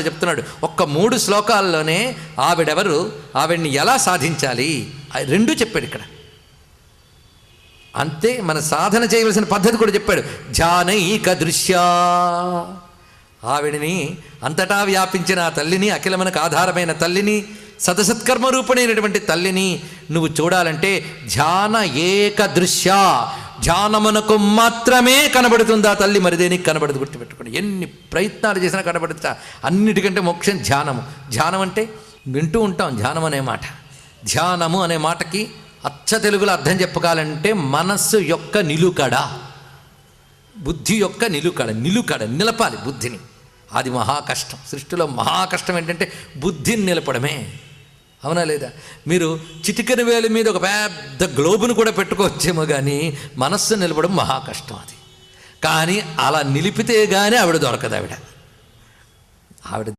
చెప్తున్నాడు. ఒక్క మూడు శ్లోకాల్లోనే ఆవిడెవరు? ఆవిడ్ని ఎలా సాధించాలి? ఆ రెండు చెప్పాడు ఇక్కడ. అంతే మన సాధన చేయవలసిన పద్ధతి కూడా చెప్పాడు. జానైక దృశ్యా. ఆవిడని అంతటా వ్యాపించిన ఆ తల్లిని అఖిలమనకు ఆధారమైన తల్లిని సతసత్కర్మ రూపణైనటువంటి తల్లిని నువ్వు చూడాలంటే ధ్యాన ఏక దృశ్య. ధ్యానమునకు మాత్రమే కనబడుతుంది ఆ తల్లి? మరి దేనికి కనబడదు? గుర్తుపెట్టుకోండి. ఎన్ని ప్రయత్నాలు చేసినా కనబడుతా. అన్నిటికంటే మోక్షం ధ్యానము. ధ్యానం అంటే వింటూ ఉంటాం. ధ్యానం అనే మాట. ధ్యానము అనే మాటకి అచ్చ తెలుగులో అర్థం చెప్పగాలంటే మనస్సు యొక్క నిలుకడ. బుద్ధి యొక్క నిలుకడ. నిలుకడ. నిలపాలి బుద్ధిని. అది మహా కష్టం సృష్టిలో మహా కష్టం ఏంటంటే బుద్ధిని నిలపడమే. అవునా లేదా? మీరు చిటికెన వేలి మీద ఒక పెద్ద గ్లోబును కూడా పెట్టుకోవచ్చేమో కానీ మనస్సు నిలబడం మహా కష్టం అది. కానీ అలా నిలిపితే కానీ ఆవిడ దొరకదు ఆవిడ. ఆవిడ